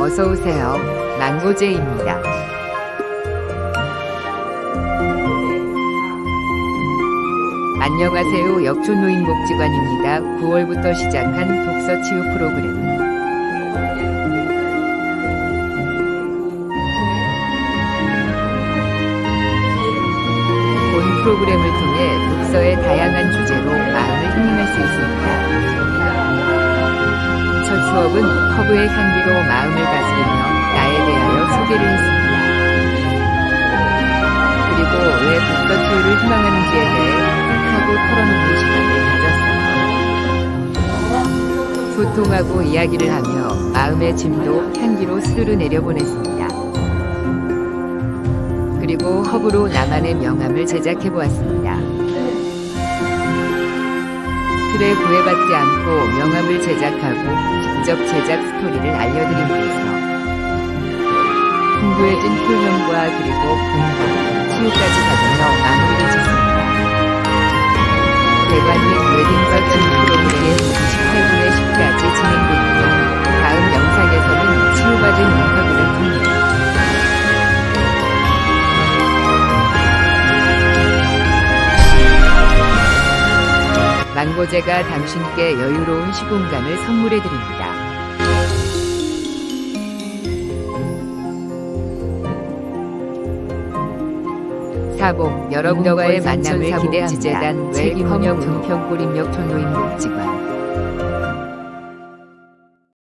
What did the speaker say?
어서 오세요. 망고제입니다. 안녕하세요. 역촌노인복지관입니다. 9월부터 시작한 독서 치유 프로그램은 본 프로그램을 통해 독서의 다양한 주제로 마음을 힐링할 수 있습니다. 첫 수업은 허브의 향기로 마음을 다스리며 나에 대하여 소개를 했습니다. 그리고 왜 독서 치유를 희망하는지에 대해 하고 털어놓는 시간을 가졌어요. 소통하고 이야기를 하며 마음의 짐도 향기로 스르르 내려보냈습니다. 그리고 허브로 나만의 명함을 제작해 보았습니다. 틀에 구애받지 않고 명함을 제작하고 직접 제작 스토리를 알려드리기 위해서 풍부해진 표현과 그리고 공부, 치유까지 가지며 마무리를 짓습니다. 대관 및 웨딩과 망고제가 당신께 여유로운 시공간을 선물해 드립니다. 사복 여러분과의 만남을 기대합니다. 책임 운영 은평구림역 촌노인복지관